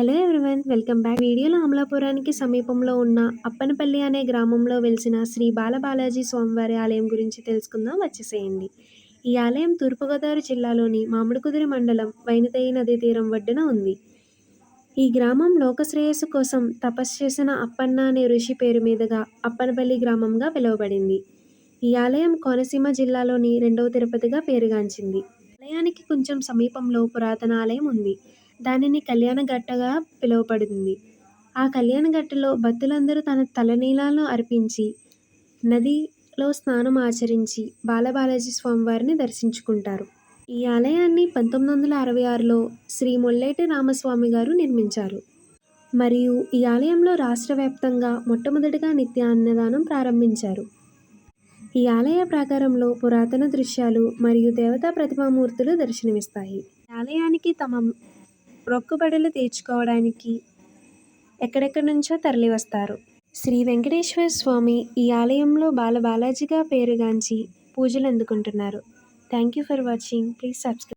Hello everyone welcome back. వీడియోలో అమలాపురానికి సమీపంలో ఉన్న అప్పనపల్లి అనే గ్రామంలో వెలిసిన శ్రీ బాలబాలాజీ స్వామివారి ఆలయం గురించి తెలుసుకుందాం. వచ్చేసేయండి. ఈ ఆలయం తూర్పుగోదావరి జిల్లాలోని మామిడికుదిరి మండలం వైనతయి నదీ తీరం ఒడ్డున ఉంది. ఈ గ్రామం లోకశ్రేయస్సు కోసం తపస్సు చేసిన అప్పన్న అనే ఋషి పేరు మీదుగా అప్పనపల్లి గ్రామంగా పిలువబడింది. ఈ ఆలయం కోనసీమ జిల్లాలోని రెండవ తిరుపతిగా పేరుగాంచింది. ఆలయానికి కొంచెం సమీపంలో పురాతన ఆలయం ఉంది. దానిని కళ్యాణగట్టగా పిలువబడింది. ఆ కళ్యాణగట్టలో భక్తులందరూ తన తలనీలాలను అర్పించి నదిలో స్నానం ఆచరించి బాలబాలాజీ స్వామివారిని దర్శించుకుంటారు. ఈ ఆలయాన్ని పంతొమ్మిది వందల అరవై ఆరులో శ్రీ మొల్లేటి రామస్వామి గారు నిర్మించారు. మరియు ఈ ఆలయంలో రాష్ట్ర వ్యాప్తంగా మొట్టమొదటిగా నిత్య అన్నదానం ప్రారంభించారు. ఈ ఆలయ ప్రాకారంలో పురాతన దృశ్యాలు మరియు దేవతా ప్రతిమామూర్తులు దర్శనమిస్తాయి. ఈ ఆలయానికి తమ మొక్కుబడులు తీర్చుకోవడానికి ఎక్కడెక్కడి నుంచో తరలివస్తారు. శ్రీ వెంకటేశ్వర స్వామి ఈ ఆలయంలో బాల బాలాజీగా పేరుగాంచి పూజలు అందుకుంటున్నారు thank you for watching. Please subscribe